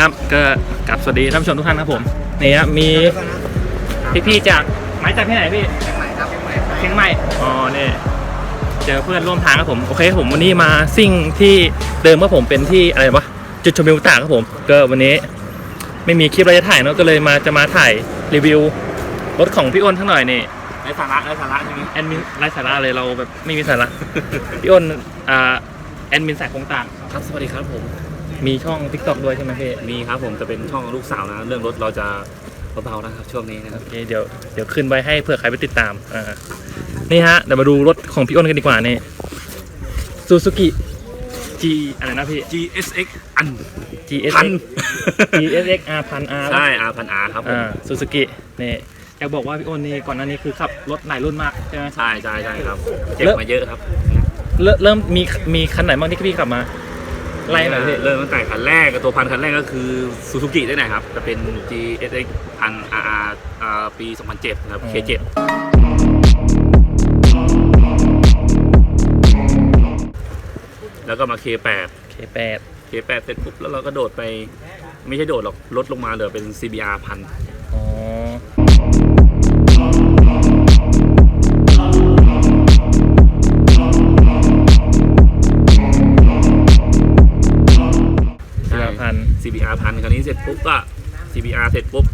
ครับ ก็กลับสวัสดีท่านผู้ชมทุกท่านครับผมนี่ครับมีพี่ๆจากหมายจากที่ไหนพี่เชียงใหม่ครับเชียงใหม่เชียงใหม่อ๋อนี่เจอเพื่อนร่วมทางครับผมโอเคผมวันนี้มาซิ่งที่เดิมว่าผมเป็นที่อะไรวะจุดชมวิวต่างครับผม ก็วันนี้ไม่มีคลิปอะไรจะถ่ายเนอะก็เลยมาจะมาถ่ายรีวิวรถของพี่อ้นทั้งหน่อยนี่ไร้สาระไร้สาระใช่ไหมแอดมินไร้สาระเลยเราแบบไม่มีสาระพี่อ้นอ่าแอดมินสายโครงต่างครับสวัสดีครับผม มีช่อง t ิ k t o k ด้วยใช่ไหมพี่มีครับผมจะเป็นช่องลูกสาวนะ เรื่องรถเราจะเบาๆนะครับช่วงนี้นะครับ โอเคเดี๋ยวเดี๋ยวขึ้นไว้ให้เผื่อใครไปติดตามอ่านี่ฮะเดี๋ยวมาดูรถของพี่อ้นกันดีกว่านี่ซูซูกิ G อะไรนะพี่ GSX อัน GSX พัน GSX R พัน R ใช่ R พัน R ครับผมอ่าซูซูกินี่อยากบอกว่าพี่อ้นนี่ก่อนหน้านี้คือขับรถหลายรุ่นมากใช่ไหมใช่ใช่ใช่ครับเจ็บมาเยอะครับ เริ่มเริ่มมีมีคันไหนบ้างที่พี่ขับมา ไล่หน่อยพี่ เริ่มตั้งแต่คันแรกตัวพันคันแรกก็คือซูซูกิได้ไหนครับจะเป็น GSX พัน RR อ่าปี 2007นะครับ K7 แล้วก็มา K8 K8 K8 เสร็จปุ๊บแล้วเราก็โดดไปไม่ใช่โดดหรอกลดลงมาเหลือเป็น CBR พัน เสร็จปุ๊บ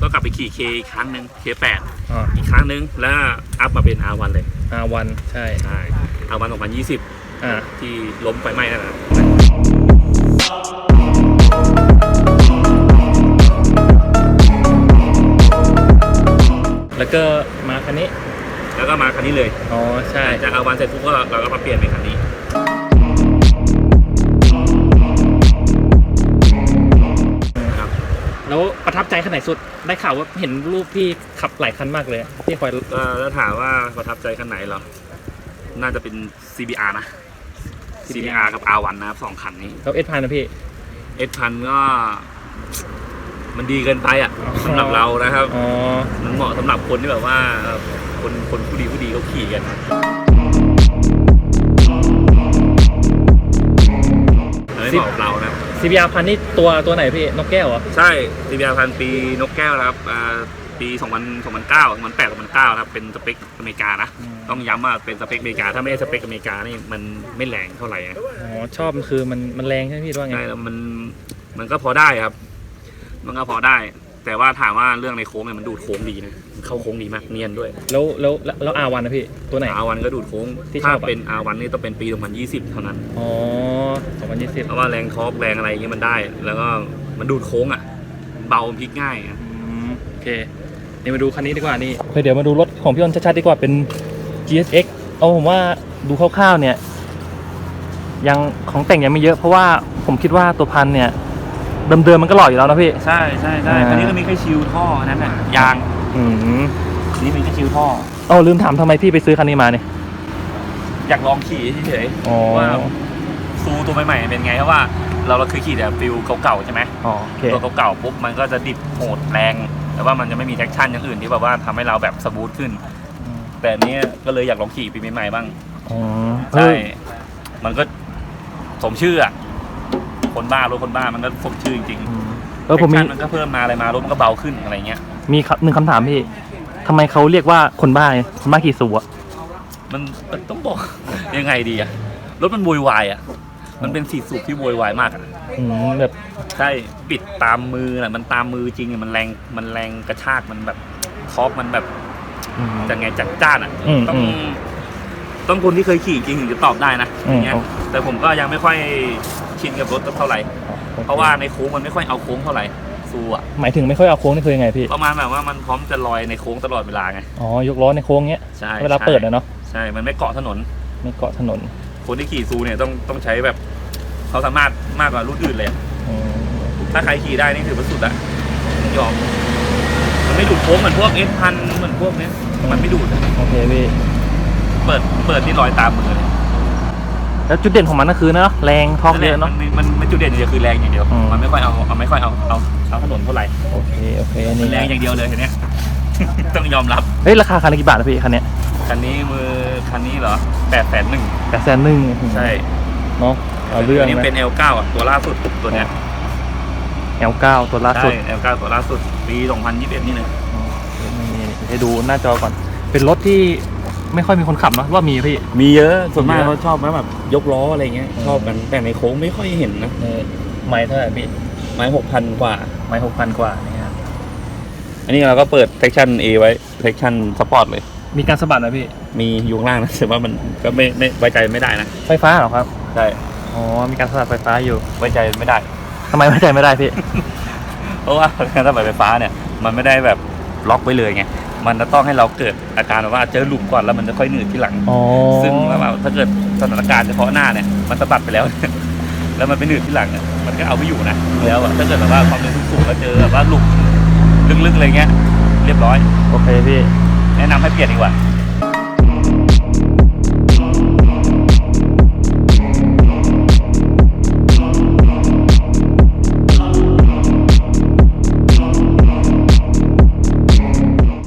ก็กลับไปขี่ K อีกครั้งหนึ่ง K8 อ๋ออีกครั้งหนึ่งแล้วอัพมาเป็น R1 เลย R1 ใช่ใช่ R1 2020อ่าที่ล้มไฟไหม้นั่นนะแล้วก็มาคันนี้แล้วก็มาคันนี้เลย อ๋อใช่ จาก R1 เสร็จปุ๊บก็เราก็มาเปลี่ยนเป็นคันนี้ ใจคันไหนสุด ได้ข่าวว่าเห็นรูปพี่ขับหลายคันมากเลยพี่คอยก็ถ้าถามว่าประทับใจคันไหนเหรอ น่าจะเป็น CBR นะ CBR กับ R1 นะครับสองคันนี้แล้วเอสพันนะพี่เอสพันก็ มันดีเกินไปอะอ๋อสำหรับเรานะครับอ๋อมันเหมาะสำหรับคนที่แบบว่า คนคนผู้ดีผู้ดีเขาขี่กันไม่เหมาะกับเรานะ CBR พันนี่ตัวตัวไหนพี่นกแก้วเหรอใช่ CBR พันปีนกแก้วนะครับอ่าปี2000 2009 2008 2009นะครับเป็นสเปคอเมริกานะอืมต้องย้ำว่าเป็นสเปคอเมริกา ถ้าไม่ใช่สเปคอเมริกานี่มันไม่แรงเท่าไหร่นะอ๋อชอบมันคือมันมันแรงใช่ไหมพี่ว่าไงใช่แล้วมันมันก็พอได้ครับ มันก็พอได้ แต่ว่าถามว่าเรื่องในโค้งเนี่ยมันดูดโค้งดีนะ เข้าโค้งดีมากเนียนด้วยแล้วแล้วแล้วแล้ว R1 นะพี่ตัวไหน อาวันก็ดูดโค้งที่ชถ้าอบอะ เป็นอาวันนี่ต้องเป็นปี 2020 เท่านั้น อ๋อ2020เพราะว่าแรงทอร์กแรงอะไรอย่างเงี้ยมันได้ แล้วก็มันดูดโค้งอะ เบาพลิกง่ายอะอืมโอเคนี่มาดูคันนี้ดีกว่านี่เดี๋ยวมาดูรถของพี่อ้นชัดๆดีกว่าเป็น GSX เอาผมว่าดูคร่าวๆเนี่ย ยังของแต่งยังไม่เยอะเพราะว่าผมคิดว่าตัวพันเนี่ยเดิมๆมันก็หล่ออยู่แล้วนะพี่ ใช่ใช่ใช่อ่า คันนี้ก็มีแค่ชิวท่อนั้นน่ะยาง อืมอันนี้มีแค่ชิวท่อ เอาลืมถามทำไมพี่ไปซื้อคันนี้มาเนี่ย อยากลองขี่เฉยอ๋อ ๆว่าซูตัวใหม่ๆเป็นไงเพราะว่าเราเราเคยขี่แต่ฟิลเก่าๆใช่ไหมอ๋อโอเค ตัวเก่าๆปุ๊บมันก็จะดิบโหดแรง แต่ว่ามันจะไม่มีแท็กชั่นอย่างอื่นที่แบบว่าทำให้เราแบบสมูทขึ้นแต่อันนี้ก็เลยอยากลองขี่ปีใหม่ๆบ้าง อ๋อใช่เฮ้ยมันก็สมชื่ออะคนบ้ารถคนบ้ามันก็สมชื่อจริงอืมๆเออผมมี แท็กชั่นมันก็เพิ่มมาอะไรมารถมันก็เบาขึ้นอะไรเงี้ย มีครับหนึ่งคำถามพี่ทำไมเขาเรียกว่าคนบ้าไงคนบ้าขี่สูอะมันมันต้องบอก ยังไงดีอะรถมันโวยวายอะมันเป็นสีสูบที่โวยวายมากอะอืมแบบ ใช่ปิดตามมือน่ะมันตามมือจริงอะมันแรงมันแรงกระชากมันแบบทอร์กมันแบบอืม จะไงจัดจ้านอะอืมต้อง อืมต้องคนที่เคยขี่จริงถึงจะตอบได้นะอือมย่างเงี้ยแต่ผมก็ยังไม่ค่อยชินกับรถเท่าไหร่โอคเพราะว่าในโค้งมันไม่ค่อยเอาโค้งเท่าไหร่ ซูอะหมายถึงไม่ค่อยเอาโค้งนี่คือยังไงพี่ ประมาณแบบว่ามันพร้อมจะลอยในโค้งตลอดเวลาไง อ๋อ ยกล้อในโค้งเงี้ย ใช่เวลาใช่เปิดอะเนาะ ใช่ มันไม่เกาะถนน ไม่เกาะถนน คนที่ขี่ซูเนี่ยต้องต้องใช้แบบเขาสามารถมากกว่ารุ่นอื่นเลยอะอืมถ้าใครขี่ได้นี่ถือว่าสุดละยอม มันไม่ดูดโค้งเหมือนพวกเอสพันเหมือนพวกเนี้ยมันไม่ดูดอะโอเคพี่ เปิด เปิดที่ลอยตามมือเลย แล้วจุดเด่นของมันก็คือเนาะแรงทอร์กเยอะมัเนาะมันมันมันจุดเด่นอย่างเดียวคือแรงอย่างเดียวอืมมันไม่ค่อยเอาเอาไม่ค่อยเอาเอาเอาถนนเท่าไหร่โอเคโอเคมันี่นแรงอย่างเดียวเลยทีเนี้ยต้องยอมรับเฮ้ยราคาคันละกี่บาทนะพี่คันเนี้ยคันนี้มือคันนี้เหรอแปดแสนหนึ่งแปดแสนหนึ่งใช่เนาะเอาเรื่องนนี้นะเป็น L9 อะตัวล่าสุดตัวเนี้ย L9 ตัวล่าสุดใช่ L9 ตัวล่าสุดปี 2021 นี่เลยอ๋อนี่ๆให้ดูหน้าจอก่อน เป็นรถที่ ไม่ค่อยมีคนขับเนอะว่ามีพี่ มีเยอะส่วนมากเยอะเขาชอบนะแบบยกล้ออะไรเงี้ยอืมชอบกันแต่ในโค้งไม่ค่อยเห็นนะไม้เท่าไหร่พี่ ไม้หกพันกว่า ไม้หกพันกว่านี่ครับอันนี้เราก็เปิด section A ไว้ section sport เลย มีการสะบัดนะพี่ มีอยู่ข้างล่างนะแต่ว่ามันก็ไม่ไม่ไว้ใจไม่ได้นะไฟฟ้าเหรอครับ ใช่อ๋อมีการสะบัดไฟฟ้าอยู่ไว้ใจไม่ได้ทำไมไม่ใจไม่ได้พี่ เพราะว่าการสะบัดไฟฟ้าเนี่ย มันไม่ได้แบบล็อกไว้เลยไง มันจะต้องให้เราเกิดอาการแบบว่าเจอหลุมก่อนแล้วมันจะค่อยหนืดที่หลัง อ๋อซึ่งแล้วแบบถ้าเกิดสถานการณ์เฉพาะหน้าเนี่ยมันสะบัดไปแล้วเนี่ยแล้วมันไปหนืดที่หลังเนี่ยมันก็เอาไม่อยู่นะแล้วอะถ้าเกิดแบบว่าความเร็วสูงๆแล้วเจอแบบว่าหลุมลึกๆอะไรเงี้ยเรียบร้อย โอเคพี่ แนะนำให้เปลี่ยนดีกว่า